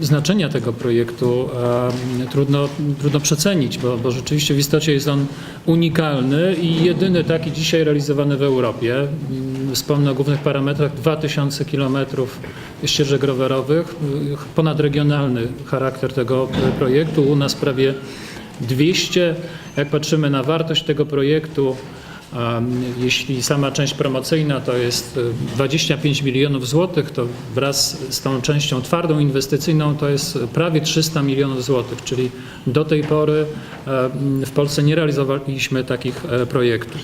Znaczenia tego projektu trudno, trudno przecenić, bo, bo rzeczywiście w istocie jest on unikalny i jedyny taki dzisiaj realizowany w Europie. Mm, Wspomnę o głównych parametrach 2000 km ścieżek rowerowych, y, ponadregionalny charakter tego projektu. U nas prawie 200. Jak patrzymy na wartość tego projektu, Jeśli sama część promocyjna to jest y, 25 milionów złotych, to wraz z tą częścią twardą inwestycyjną to jest prawie 300 milionów złotych, czyli do tej pory em, w Polsce nie realizowaliśmy takich e, projektów.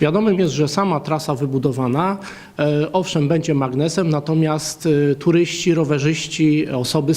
Wiadomym jest, że sama trasa wybudowana, e, owszem, będzie magnesem, natomiast e, turyści, rowerzyści, osoby,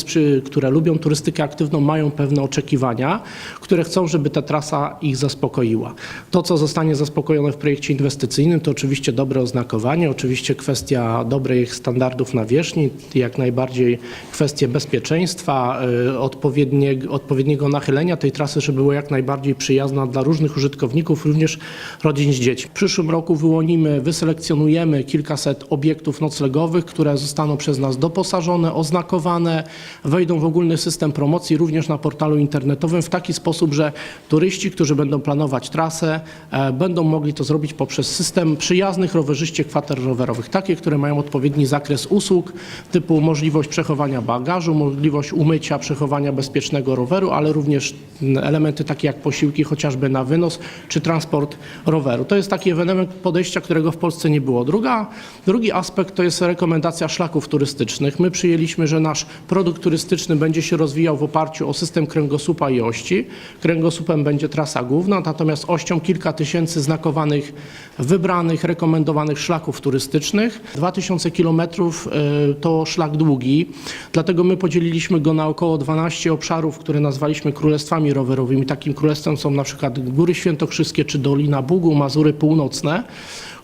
które lubią turystykę aktywną, mają pewne oczekiwania, które chcą, żeby ta trasa ich zaspokoiła. To, co zostanie zaspokojone w projekcie inwestycyjnym, to oczywiście dobre oznakowanie, oczywiście kwestia dobrych standardów nawierzchni, jak najbardziej kwestie bezpieczeństwa, e, odpowiedniego, odpowiedniego nachylenia tej trasy, żeby była jak najbardziej przyjazna dla różnych użytkowników, również rodzin z dziećmi. W przyszłym roku wyłonimy, wyselekcjonujemy kilkaset obiektów noclegowych, które zostaną przez nas doposażone, oznakowane, wejdą w ogólny system promocji również na portalu internetowym w taki sposób, że turyści, którzy będą planować trasę, e, będą mogli to zrobić poprzez system przyjaznych rowerzyście kwater rowerowych, takie, które mają odpowiedni zakres usług, typu możliwość przechowania bagażu, możliwość umycia, przechowania bezpiecznego roweru, ale również elementy takie jak posiłki chociażby na wynos, czy transport roweru. To jest taki ewenement podejścia, którego w Polsce nie było. Druga, drugi aspekt to jest rekomendacja szlaków turystycznych. My przyjęliśmy, że nasz produkt turystyczny będzie się rozwijał w oparciu o system kręgosłupa i ości. Kręgosłupem będzie trasa główna, natomiast ością kilka tysięcy znakowanych, wybranych, rekomendowanych szlaków turystycznych. 2000 kilometrów y, to szlak długi, dlatego my podzieliliśmy go na około 12 obszarów, które nazwaliśmy królestwami rowerowymi. Takim królestwem są na przykład Góry Świętokrzyskie czy Dolina Bugu, Mazury Północne.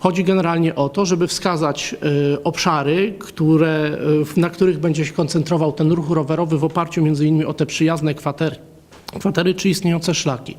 Chodzi generalnie o to, żeby wskazać y, obszary, które, y, na których będzie się koncentrował ten ruch rowerowy w oparciu między innymi o te przyjazne kwatery, kwatery czy istniejące szlaki.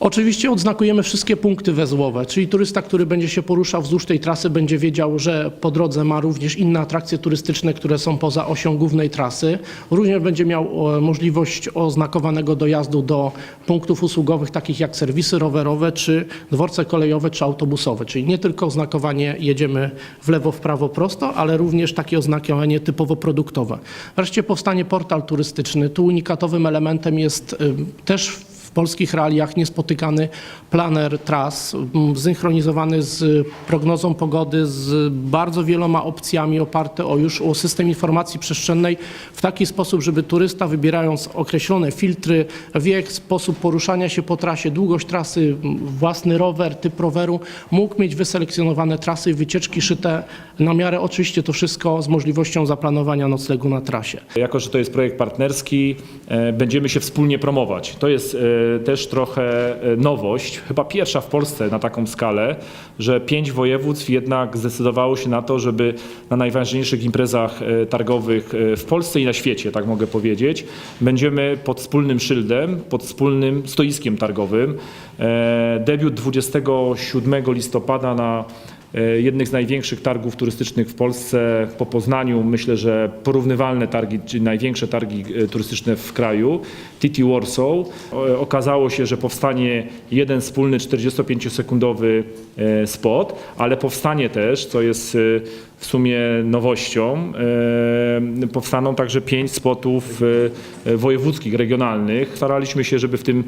Oczywiście odznakujemy wszystkie punkty wezłowe, czyli turysta, który będzie się poruszał wzdłuż tej trasy, będzie wiedział, że po drodze ma również inne atrakcje turystyczne, które są poza osią głównej trasy. Również będzie miał e, możliwość oznakowanego dojazdu do punktów usługowych, takich jak serwisy rowerowe, czy dworce kolejowe, czy autobusowe. Czyli nie tylko oznakowanie jedziemy w lewo, w prawo, prosto, ale również takie oznakowanie typowo produktowe. Wreszcie powstanie portal turystyczny. Tu unikatowym elementem jest y, też w polskich realiach niespotykany planer tras, m, zsynchronizowany z prognozą pogody, z bardzo wieloma opcjami oparte o już o system informacji przestrzennej w taki sposób, żeby turysta wybierając określone filtry, wiek, sposób poruszania się po trasie, długość trasy, własny rower, typ roweru, mógł mieć wyselekcjonowane trasy i wycieczki szyte na miarę oczywiście to wszystko z możliwością zaplanowania noclegu na trasie. Jako, że to jest projekt partnerski, e, będziemy się wspólnie promować. To jest e, też trochę e, nowość, chyba pierwsza w Polsce na taką skalę, że pięć województw jednak zdecydowało się na to, żeby na najważniejszych imprezach e, targowych w Polsce i na świecie, tak mogę powiedzieć, będziemy pod wspólnym szyldem, pod wspólnym stoiskiem targowym. E, Debiut 27 listopada na jednych z największych targów turystycznych w Polsce po Poznaniu. Myślę, że porównywalne targi, czyli największe targi e, turystyczne w kraju, TT Warsaw. E, Okazało się, że powstanie jeden wspólny 45-sekundowy e, spot, ale powstanie też, co jest e, w sumie nowością, e, powstaną także pięć spotów e, wojewódzkich, regionalnych. Staraliśmy się, żeby w tym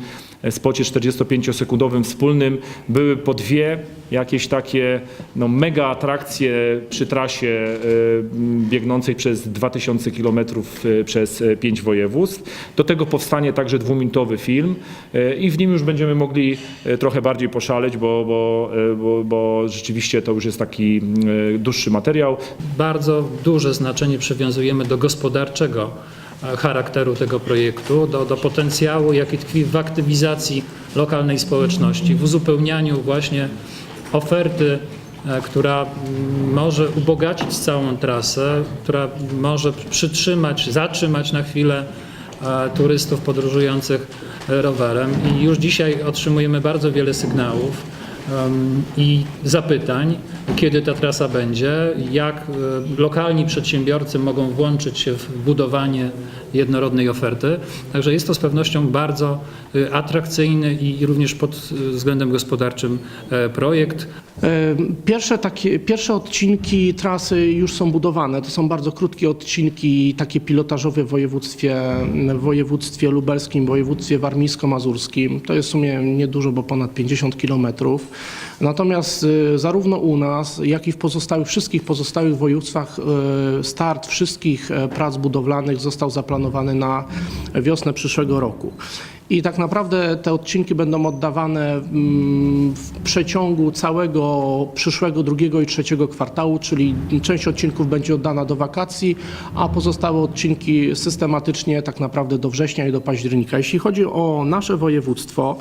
spocie 45-sekundowym wspólnym były po dwie jakieś takie no, mega atrakcje przy trasie e, biegnącej przez 2000 km przez e, pięć województw. Do tego powstanie także dwuminutowy film e, i w nim już będziemy mogli e, trochę bardziej poszaleć, bo, bo, e, bo, bo rzeczywiście to już jest taki e, dłuższy materiał. Bardzo duże znaczenie przywiązujemy do gospodarczego e, charakteru tego projektu, do, do potencjału, jaki tkwi w aktywizacji lokalnej społeczności, w uzupełnianiu właśnie oferty, e, która mm, może ubogacić całą trasę, która może przytrzymać, zatrzymać na chwilę e, turystów podróżujących e, rowerem. I już dzisiaj otrzymujemy bardzo wiele sygnałów i zapytań, kiedy ta trasa będzie, jak e, lokalni przedsiębiorcy mogą włączyć się w budowanie jednorodnej oferty. Także jest to z pewnością bardzo e, atrakcyjny i również pod e, względem gospodarczym e, projekt. E, Pierwsze, takie, pierwsze odcinki trasy już są budowane. To są bardzo krótkie odcinki, takie pilotażowe w województwie, w województwie lubelskim, w województwie warmińsko-mazurskim. To jest w sumie niedużo, bo ponad 50 kilometrów. Natomiast e, zarówno u nas, jak i w pozostałych, wszystkich pozostałych województwach start wszystkich e, prac budowlanych został zaplanowany na wiosnę przyszłego roku. I tak naprawdę te odcinki będą oddawane mm, w przeciągu całego przyszłego drugiego i trzeciego kwartału, czyli część odcinków będzie oddana do wakacji, a pozostałe odcinki systematycznie tak naprawdę do września i do października. Jeśli chodzi o nasze województwo,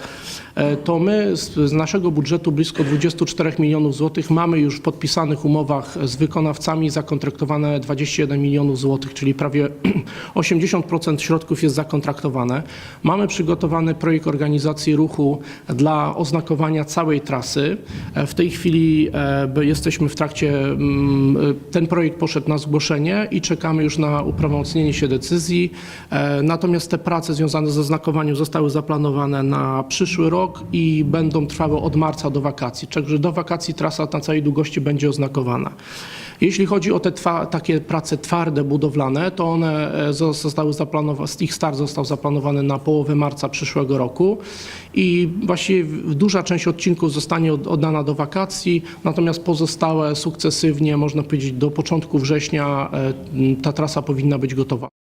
e, to my z, naszego budżetu blisko 24 milionów złotych mamy już w podpisanych umowach z wykonawcami zakontraktowane 21 milionów złotych, czyli prawie 80% środków jest zakontraktowane. Mamy przygotowany projekt organizacji ruchu dla oznakowania całej trasy. E, W tej chwili e, jesteśmy w trakcie, mm, e, ten projekt poszedł na zgłoszenie i czekamy już na uprawomocnienie się decyzji. Natomiast te prace związane ze znakowaniem zostały zaplanowane na przyszły rok i będą trwały od marca do wakacji. Także do wakacji trasa na całej długości będzie oznakowana. Jeśli chodzi o te takie prace twarde, budowlane, to one zostały zaplanowane, ich start został zaplanowany na połowę marca przyszłego roku i właściwie duża część odcinków zostanie od- oddana do wakacji, natomiast pozostałe sukcesywnie, można powiedzieć do początku września e, ta trasa powinna być gotowa.